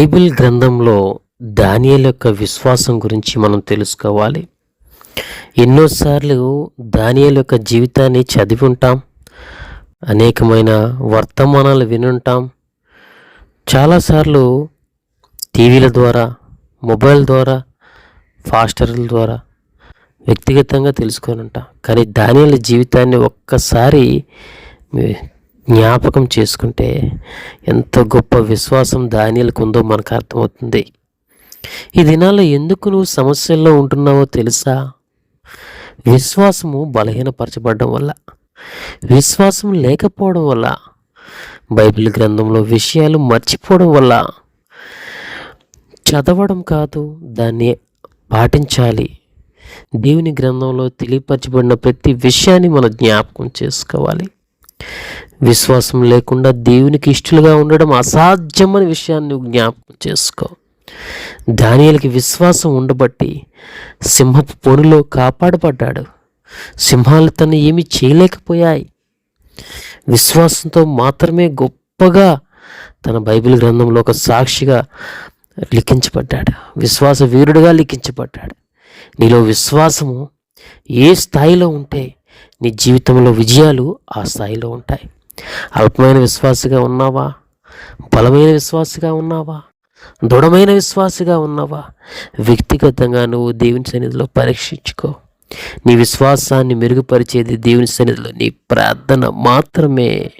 Bible గ్రంథంలో దానియల్ యొక్క విశ్వాసం గురించి మనం తెలుసుకోవాలి. ఎన్నోసార్లు దానియల్ యొక్క జీవితాన్ని చదివి ఉంటాం. అనేకమైన వర్తమానాలు వినుంటాం చాలాసార్లు టీవీల ద్వారా మొబైల్ ద్వారా ఫాస్టర్ల ద్వారా వ్యక్తిగతంగా తెలుసుకొని ఉంటాం. కానీ దానియల జీవితాన్ని ఒక్కసారి జ్ఞాపకం చేసుకుంటే ఎంత గొప్ప విశ్వాసం దానిలకు ఉందో మనకు అర్థమవుతుంది. ఈ దినాల్లో ఎందుకు నువ్వు సమస్యల్లో ఉంటున్నావో తెలుసా? విశ్వాసము బలహీనపరచబడడం వల్ల విశ్వాసం లేకపోవడం వల్ల బైబిల్ గ్రంథంలో విషయాలు మర్చిపోవడం వల్ల చదవడం కాదు దాన్ని పాటించాలి. దేవుని గ్రంథంలో తెలియపరచబడిన ప్రతి విషయాన్ని మనం జ్ఞాపకం చేసుకోవాలి. విశ్వాసం లేకుండా దేవునికి ఇష్టలుగా ఉండడం అసాధ్యమని విషయాన్ని జ్ఞాపకం చేసుకో. దానియలకి విశ్వాసం ఉండబట్టి సింహపు పొనిలో కాపాడబడ్డాడు. సింహాలు తను ఏమి చేయలేకపోయాయి. విశ్వాసంతో మాత్రమే గొప్పగా తన బైబిల్ గ్రంథంలో ఒక సాక్షిగా లిఖించబడ్డాడు. విశ్వాస వీరుడుగా లిఖించబడ్డాడు. నీలో విశ్వాసము ఏ స్థాయిలో ఉంటే నీ జీవితంలో విజయాలు ఆ స్థాయిలో ఉంటాయి. అల్పమైన విశ్వాసిగా ఉన్నావా? బలమైన విశ్వాసిగా ఉన్నావా? దృఢమైన విశ్వాసిగా ఉన్నావా? వ్యక్తిగతంగా నువ్వు దేవుని సన్నిధిలో పరీక్షించుకో. నీ విశ్వాసాన్ని మెరుగుపరిచేది దేవుని సన్నిధిలో. నీ ప్రార్థన మాత్రమే.